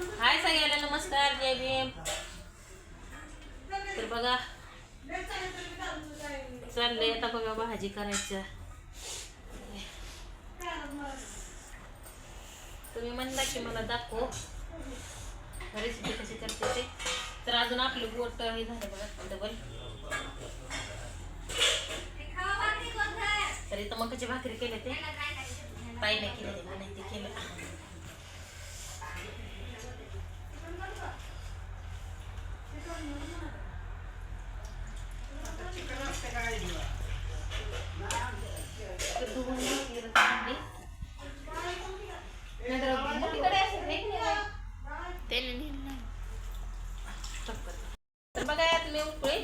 हाय सगळ्याला नमस्कार जय भीम. तर बघा चाललंय आता बघा भाजी करायचं. तुम्ही म्हणला की मला दाखव. रेसिपी कशी करते ते. तर अजून आपलं बोट हे झालं बघा डबल तर इथं कशी भाकरी केले ते. ताईने केले ते नाही ते केलं. तर बघा यात मी उकळे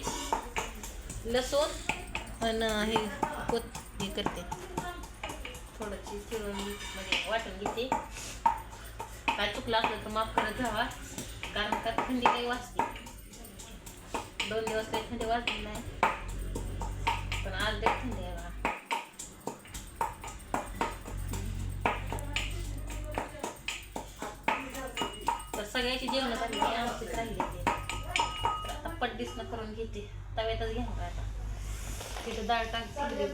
लसूण आणि हे कोत हे करते थोडंशी चिरून म्हणजे वाटून घेते काय चुकलं असलं तर माफ करत जावा. कारण का थंडी काही वाजते. दोन दिवस काही थंडी नाही पण आज लई थंडी सगळ्याची जेवण झाली आमचीच राहिली ते तर करून घेते तव्यातच घेणार आता तिथं डाळ टाकते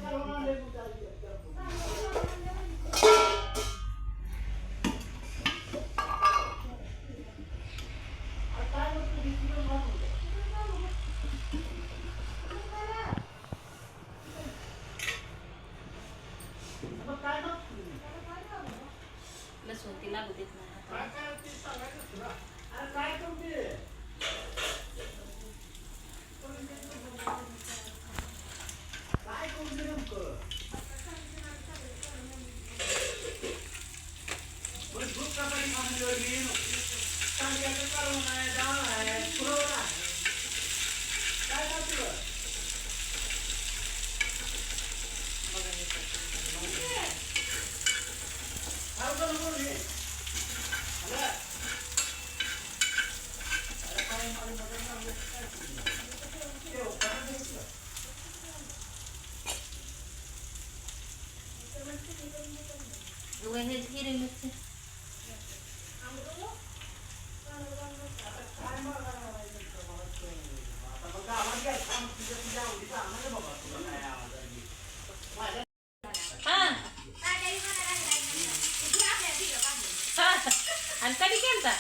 लसूण ती लागू देत नाही. हाताला. बघा हे करते. उगा हे हिरवी मिरची हा हा आणि कधी केलता?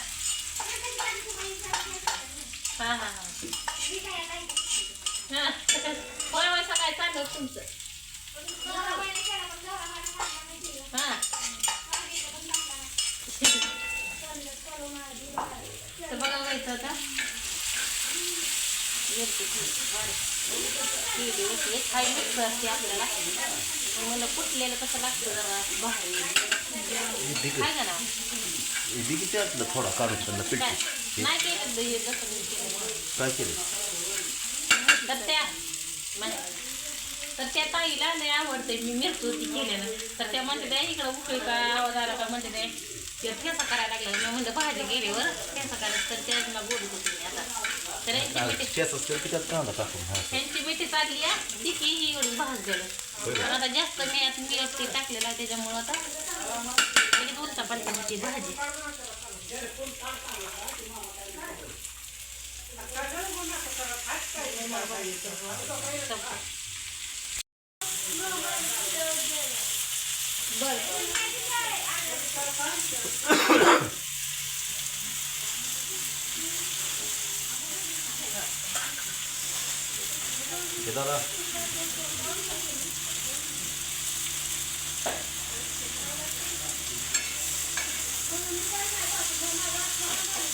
हा हा हा. हा. होय होय सकाळी चाललं तुमचं हा व्हायचं आता होती खाई मिक्स असते आपल्याला पण मला कुठलेलं कसं लागतं जरा भारी काय का ना इथे किती असलं थोडा काढून त्यांना काय पिठी नाही केलं? हे जसं काय केलं म्हण- तर त्या ताईला नाही आवडते. मी मिरची केल्यानं. तर त्या म्हणते त्या इकडं उकळी का आवाज आला का? म्हणते ते ते ठेसा करायला लागला मी म्हणलं भाजी गेलीवर ठेसा करायला. तर त्याच मला बोलत होती मी आता. तर हा. त्यांची मिठी चालली आहे. ती की ही एवढी भाजलेलं पण आता जास्त मी आता मी ते टाकलेलं आहे त्याच्यामुळं आता लगेच उलटा पलटा होती भाजी. हे दादा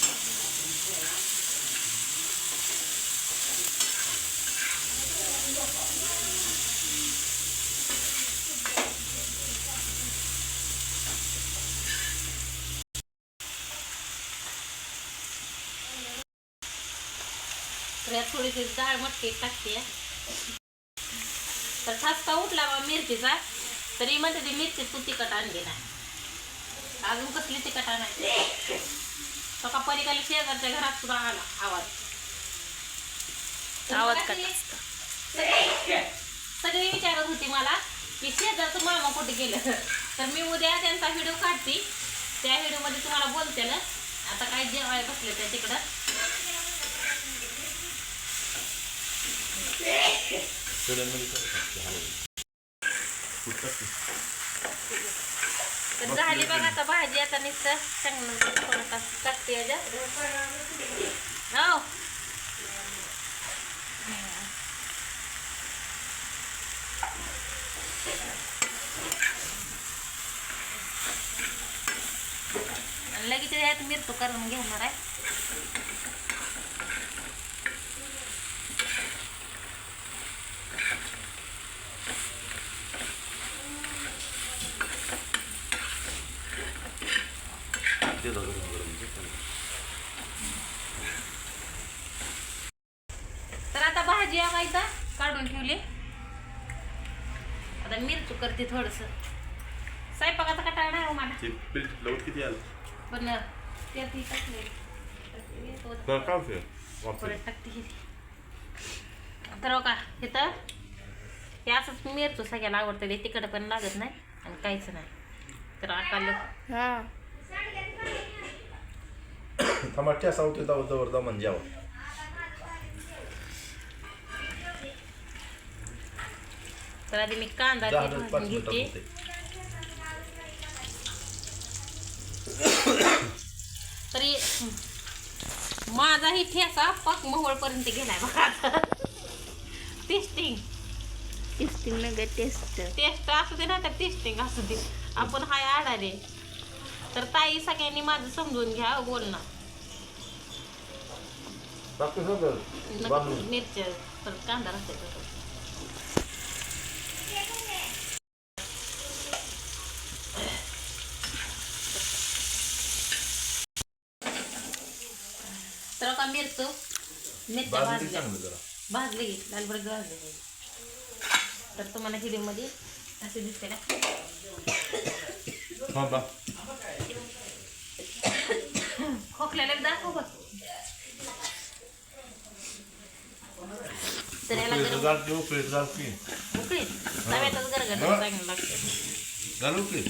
तर थोडीशी डाळ मटकी टाकते. तर ठसका उठला बा मिरचीचा. तरी म्हणते ती मिरची तू तिखट आणली नाही. अजून कसली तिखट आणायची? सका पलीकडे शेजारच्या घरात सुद्धा आला आवाज. आवाज सगळी- विचारत होती मला की शेजारचं मामा कुठे गेलं? तर मी उद्या त्यांचा व्हिडिओ काढते. त्या व्हिडिओमध्ये तुम्हाला बोलते ना. आता काय जेवाय बसले त्या तिकडं? तर झाली बघा आता भाजी आता नुसतं चांगलं म्हणजे थोडं टाकते याच्या हो. आणि लगेच यात मिरतो करून घेणार आहे ते दादा गरम गरम ते खाली. तर आता भाजी इथं काढून ठेवली. आता मिरचू करते थोडस. स्वयंपाकाचा कटाळा नाही हो मला किती आलं? पण ही टाकले तर. परत टाकते ही. तर हो का इथं हे असंच मिरचू सगळ्याला आवडतं ते तिकडं पण लागत नाही आणि काहीच नाही. तर आकाल हा. टमाटे असा होते जाऊ म्हणजे तर आधी मी कांदा भाजून घेते. तरी हं, माझाही ठेसा पक मोहोळपर्यंत गेलाय बघा टेस्टिंग टेस्टिंग न टेस्ट टेस्ट असू दे ना तर टेस्टिंग असू दे. आपण हाय आडारे तर ताई सगळ्यांनी माझं समजून घ्या बोलणं बाकी सगळं? बांधून. मिरच्या परत कांदा राहते का मिरचो मिरच्या बाजून ते भाजल्या चांगलं जरा. भाजले लाल भडक भाजले तर तुम्हाला व्हिडिओमध्ये असे दिसते ना. हा बा. खोकल्याला दाखव बघ. तर याला उकळीचं गरम जाळ की उकळीचं जाळ की उकळीत तव्यातच गरगट हा. चांगलं लागतं. घालू की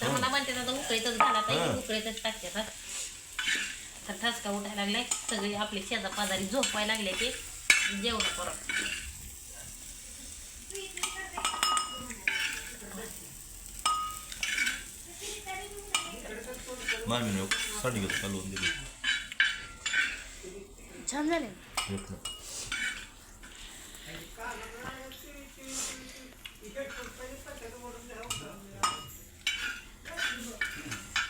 तर मला म्हणते आता उकळीतच घाला हा. ताई उकळीतच टाकते आता तर ठसका उठायला लागलाय सगळे आपले शेजा पाजारी झोपायला लागले की जेवण परत मामीने सांडी घेत घालून दिली छान झाले.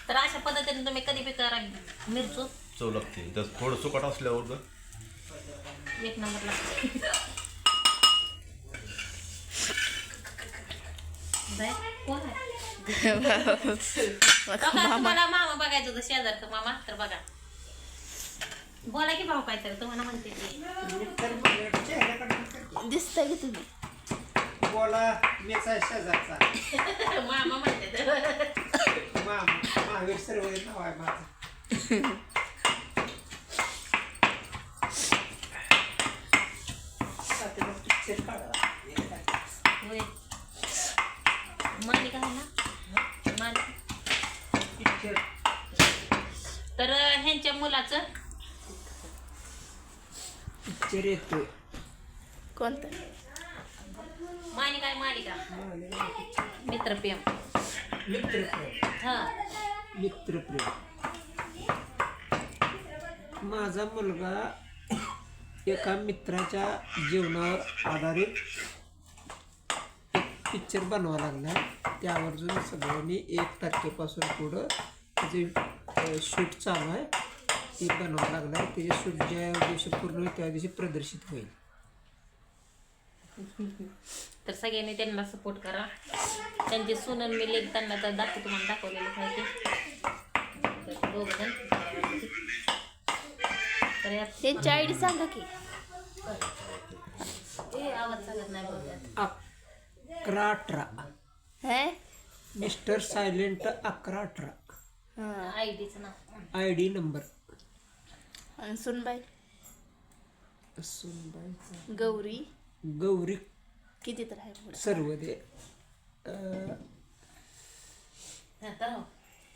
तर अशा पद्धतीने तुम्ही कधी बी करा मिरचू. चव लागते. त्यात थोडं सुकट असल्यावर ग एक नंबर लागते. बाय, कोण आहे? बघा, तुम्हाला मामा बघायचं होतं शेजारचं मामा तर बघा. बोला की भाऊ काय तर तुम्हाला म्हणते की. दिसतंय की तुम्ही? बोला मीचा शेजारचा. मामा म्हणते तर. मा महावीर सर्व नाव आहे माझं picture काढला. मालिका आहे ना मालिका Picture. तर ह्यांच्या मुलाचं Picture येतोय कोणतं मालिका आहे मालिका मित्रप्रेम मित्रप्रेम. हा. मित्रप्रेम. माझा मुलगा एका मित्राच्या जीवनावर आधारित एक पिक्चर बनवा लागला. त्यावरून सगळ्यांनी एक तारखेपासून पुढं त्याचे शूट चालू आहे ते बनवावं लागला. आहे त्याचे शूट ज्या दिवशी पूर्ण होईल त्या दिवशी प्रदर्शित होईल. तर सगळ्यांनी त्यांना सपोर्ट करा. त्यांची सुनन मी लेख त्यांना तर दाखव तुम्हाला दाखवलेलं पाहिजे तर दोघंजण तर यात त्यांची आय डी सांगा की. ए, आवाज सांगत नाही अकरा अठरा. हे? मिस्टर सायलेंट अकरा अठरा. हा. आय डीचं नाव. I D number. आणि सुनबाई? सुनबाईचा. गौरी. गौरी किती तर आहे सर्व दे. हो.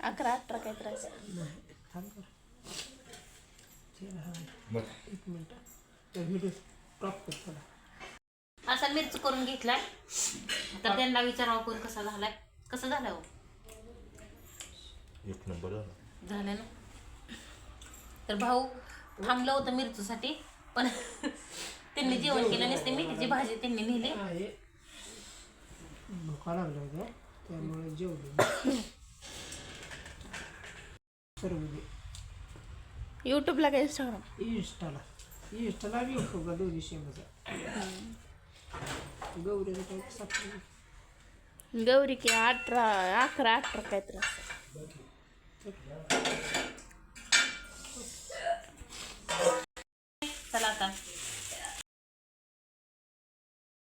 अकरा अठरा काय त्रास हा. एक मिनिट. असा मिरची करून घेतलाय. तर त्यांना विचारावं कोण कसा झालाय. कसा झालाय हो? एक नंबर झाला. झालं ना. तर भाऊ थांबलं होतं मिरचूसाठी पण त्यांनी जेवण केलं नसते मेथीची भाजी त्यांनी नेली. आहे. भुका त्यामुळे जेवलो. यूट्यूबला काय इंस्टाग्राम इंस्टाला इंस्टाला युट्यूबला दोन्ही आहे गौरीला सापडलं गौरी की अठरा अकरा अठरा काय त्रास चला आता.